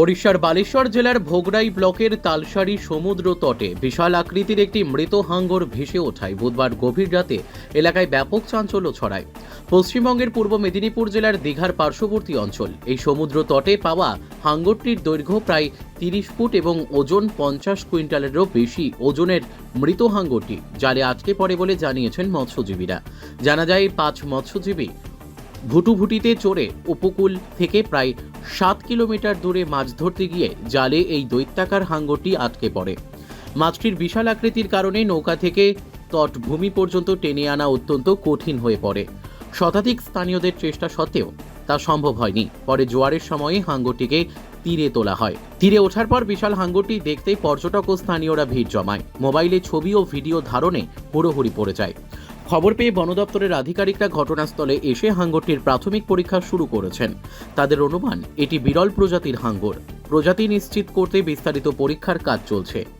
ওড়িশার বালেশ্বর জেলার ভোগড়াই ব্লকের তালসারি সমুদ্র তটে বিশাল আকৃতির একটি মৃত হাঙ্গর ভেসে ওঠায় বুধবার গভীর রাতে এলাকায় ব্যাপক চাঞ্চল্য ছড়ায়। পশ্চিমবঙ্গের পূর্ব মেদিনীপুর জেলার দীঘার পার্শ্ববর্তী অঞ্চল। এই সমুদ্র তটে পাওয়া হাঙ্গরটির দৈর্ঘ্য প্রায় তিরিশ ফুট এবং ওজন পঞ্চাশ কুইন্টালেরও বেশি ওজনের মৃত হাঙ্গরটি জালে আটকে পড়ে বলে জানিয়েছেন মৎস্যজীবীরা। জানা যায়, পাঁচ মৎস্যজীবী ভুটুভুটিতে চড়ে উপকূল থেকে প্রায় সাত কিলোমিটার দূরে মাছ ধরতে গিয়ে জালে এই দৈত্যাকার হাঙ্গরটি আটকে পড়ে। মাছটির বিশাল আকৃতির কারণে নৌকা থেকে তটভূমি পর্যন্ত টেনে আনা অত্যন্ত কঠিন হয়ে পড়ে। শতাধিক স্থানীয়দের চেষ্টা সত্ত্বেও তা সম্ভব হয়নি। পরে জোয়ারের সময়ে হাঙ্গরটিকে তীরে তোলা হয়। তীরে ওঠার পর বিশাল হাঙ্গরটি দেখতে পর্যটক ও স্থানীয়রা ভিড় জমায়। মোবাইলে ছবি ও ভিডিও ধারণে হুড়োহুড়ি পড়ে যায়। খবর পেয়ে বন দপ্তরের আধিকারিকরা ঘটনাস্থলে এসে হাঙ্গরটির প্রাথমিক পরীক্ষা শুরু করেছেন। তাদের অনুমান, এটি বিরল প্রজাতির হাঙ্গর। প্রজাতি নিশ্চিত করতে বিস্তারিত পরীক্ষার কাজ চলছে।